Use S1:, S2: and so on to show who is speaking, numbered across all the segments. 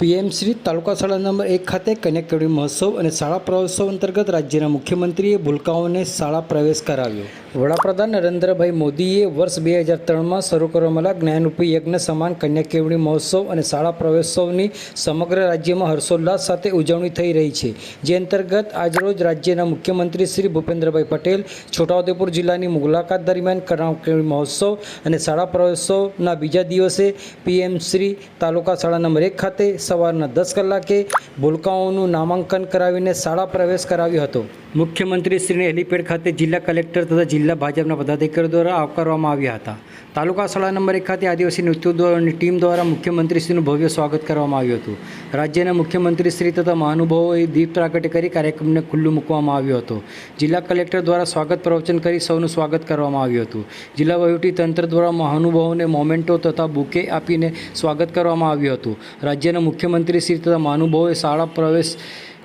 S1: PM Shri તાલુકા શાળા number એક ખાતે કનેક્ટિવિટી મહોત્સવ અને શાળા પ્રવેશોત્સવ અંતર્ગત રાજ્યના મુખ્યમંત્રીએ ભૂલકાઓને શાળા પ્રવેશ કરાવ્યો. વડાપ્રધાન નરેન્દ્રભાઈ મોદીએ વર્ષ બે હજાર ત્રણમાં શરૂ કરવામાં જ્ઞાનરૂપી યજ્ઞ સમાન કન્યાકેવડી મહોત્સવ અને શાળા પ્રવેશોત્સવની સમગ્ર રાજ્યમાં હર્ષોલ્લાસ સાથે ઉજવણી થઈ રહી છે. જે અંતર્ગત આજરોજ રાજ્યના મુખ્યમંત્રી શ્રી ભૂપેન્દ્રભાઈ પટેલ, છોટાઉદેપુર જિલ્લાની મુલાકાત દરમિયાન કન્યાકેવડી મહોત્સવ અને શાળા પ્રવેશોત્સવના બીજા દિવસે પીએમ શ્રી તાલુકા શાળા નંબર એક ખાતે સવારના દસ કલાકે ભૂલકાઓનું નામાંકન કરાવીને શાળા પ્રવેશ કરાવ્યો હતો. મુખ્યમંત્રી શ્રીને હેલીપેડ ખાતે જિલ્લા કલેક્ટર તથા જિલ્લા ભાજપના પદાધિકારીઓ દ્વારા આવકારવામાં આવ્યા હતા. તાલુકા શાળા નંબર એક ખાતે આદિવાસી નૃત્યોદ્યોગની ટીમ દ્વારા મુખ્યમંત્રીશ્રીનું ભવ્ય સ્વાગત કરવામાં આવ્યું હતું. રાજ્યના મુખ્યમંત્રીશ્રી તથા મહાનુભાવોએ દીપ પ્રાગટ્ય કરી કાર્યક્રમને ખુલ્લું મૂકવામાં આવ્યો હતો. જિલ્લા કલેક્ટર દ્વારા સ્વાગત પ્રવચન કરી સૌનું સ્વાગત કરવામાં આવ્યું હતું. જિલ્લા તંત્ર દ્વારા મહાનુભાવોને મોમેન્ટો તથા બુકે આપીને સ્વાગત કરવામાં આવ્યું હતું. રાજ્યના મુખ્યમંત્રીશ્રી તથા મહાનુભાવોએ શાળા પ્રવેશ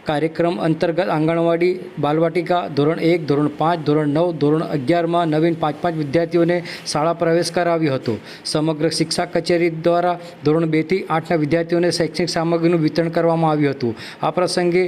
S1: કાર્યક્રમ અંતર્ગત આંગણવાડી, બાલવાટિકા, ધોરણ એક, ધોરણ પાંચ, ધોરણ નવ, ધોરણ અગિયારમાં નવીન પાંચ પાંચ વિદ્યાર્થીઓને શાળા પ્રવેશ કરાવ્યો હતો. સમગ્ર શિક્ષા કચેરી દ્વારા ધોરણ બેથી આઠના વિદ્યાર્થીઓને શૈક્ષણિક સામગ્રીનું વિતરણ કરવામાં આવ્યું હતું. આ પ્રસંગે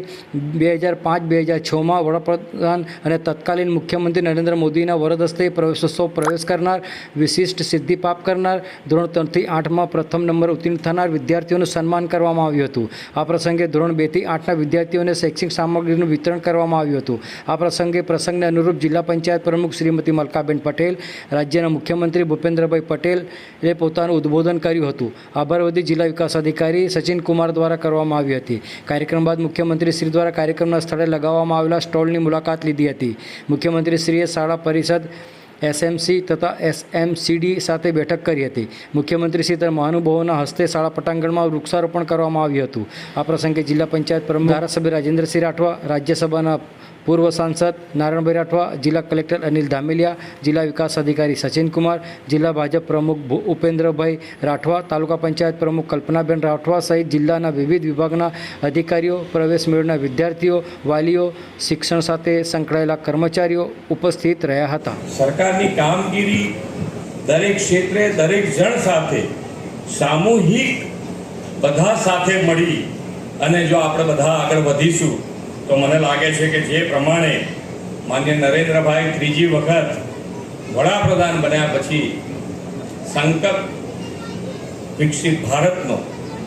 S1: બે હજાર પાંચ, બે હજાર છમાં વડાપ્રધાન અને તત્કાલીન મુખ્યમંત્રી નરેન્દ્ર મોદીના વરદ હસ્તે પ્રવેશોત્સવ પ્રવેશ કરનાર, વિશિષ્ટ સિદ્ધિ પ્રાપ્ત કરનાર, ધોરણ ત્રણથી આઠમાં પ્રથમ નંબર ઉત્તીર્ણ થનાર વિદ્યાર્થીઓનું સન્માન કરવામાં આવ્યું હતું. આ પ્રસંગે ધોરણ બેથી આઠના વિદ્યાર્થીઓને શૈક્ષણિક સામગ્રીનું વિતરણ કરવામાં આવ્યું હતું. આ પ્રસંગે પ્રસંગને અનુરૂપ જિલ્લા પંચાયત પ્રમુખ શ્રીમતી મલકાબેન પટેલ, રાજ્યના મુખ્યમંત્રી ભૂપેન્દ્રભાઈ પટેલે પોતાનું ઉદ્બોધન કર્યું હતું. આભારવતી જિલ્લા વિકાસ અધિકારી સચિન કુમાર દ્વારા કરવામાં આવી હતી. કાર્યક્રમ બાદ મુખ્યમંત્રી શ્રી દ્વારા કાર્યક્રમના સ્થળે લગાવવામાં આવેલા સ્ટોલની મુલાકાત લીધી હતી. મુખ્યમંત્રી શ્રીએ શાળા પરિષદ એસએમસી તથા એસએમસીડી સાથે બેઠક કરી હતી. મુખ્યમંત્રી શ્રી મહાનુભાવોના હસ્તે શાળા પટાંગણમાં વૃક્ષારોપણ કરવામાં આવ્યું હતું. આ પ્રસંગે જિલ્લા પંચાયત પ્રમુખ ધારાસભ્ય રાજેન્દ્રસિંહ રાઠવા રાજ્યસભાના પૂર્વ સાંસદ નારાયણભાઈ રાઠવા, જિલ્લા કલેક્ટર અનિલ ધામેલિયા, જિલ્લા વિકાસ અધિકારી સચિન કુમાર જિલ્લા ભાજપ પ્રમુખ ઉપેન્દ્રભાઈ રાઠવા, તાલુકા પંચાયત પ્રમુખ કલ્પનાબેન રાઠવા સહિત જિલ્લાના વિવિધ વિભાગના અધિકારીઓ, પ્રવેશ મેળવનાર વિદ્યાર્થીઓ, વાલીઓ, શિક્ષણ સાથે સંકળાયેલા કર્મચારીઓ ઉપસ્થિત રહ્યા હતા.
S2: સરકારની કામગીરી દરેક ક્ષેત્રે, દરેક જણ સાથે, સામૂહિક બધા સાથે મળી અને જો આપણે બધા આગળ વધીશું તો મને લાગે છે કે જે પ્રમાણે માન્ય નરેન્દ્રભાઈ ત્રીજી વખત વડાપ્રધાન બન્યા પછી સંકલ્પ વિકસિત ભારતનો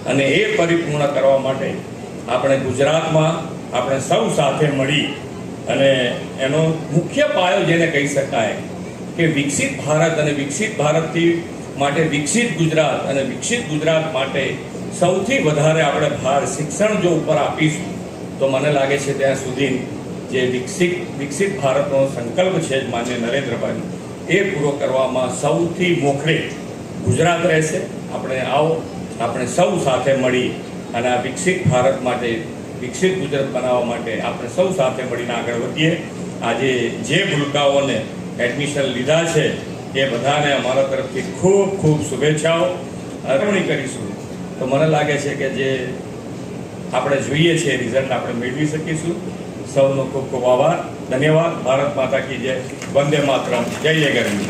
S2: અને એ પરિપૂર્ણ કરવા માટે આપણે ગુજરાતમાં આપણે સૌ સાથે મળી અને એનો મુખ્ય પાયો જેને કહી શકાય કે વિકસિત ભારત અને વિકસિત ભારતથી માટે વિકસિત ગુજરાત અને વિકસિત ગુજરાત માટે સૌથી વધારે આપણે ભાર શિક્ષણ જો ઉપર આપીશું તો મને લાગે છે ત્યાં સુધી જે વિકસિત વિકસિત ભારતનો સંકલ્પ છે માન્ય નરેન્દ્રભાઈ, એ પૂરો કરવામાં સૌથી મોખરે ગુજરાત રહેશે. આપણે આવો, આપણે સૌ સાથે મળી અને આ વિકસિત ભારત માટે, વિકસિત ગુજરાત બનાવવા માટે આપણે સૌ સાથે મળીને આગળ વધીએ. આજે જે ભૂલકાઓને એડમિશન લીધા છે, એ બધાને અમારા તરફથી ખૂબ ખૂબ શુભેચ્છાઓ. અર્પણી કરીશું. તો મને લાગે છે કે જે આપણે જોઈએ છીએ રિઝલ્ટ આપણે મેળવી શકીશું. સૌનો ખૂબ ખૂબ આભાર. ધન્યવાદ. ભારત માતા કી જય. વંદે માતરમ. જય જય ગરવી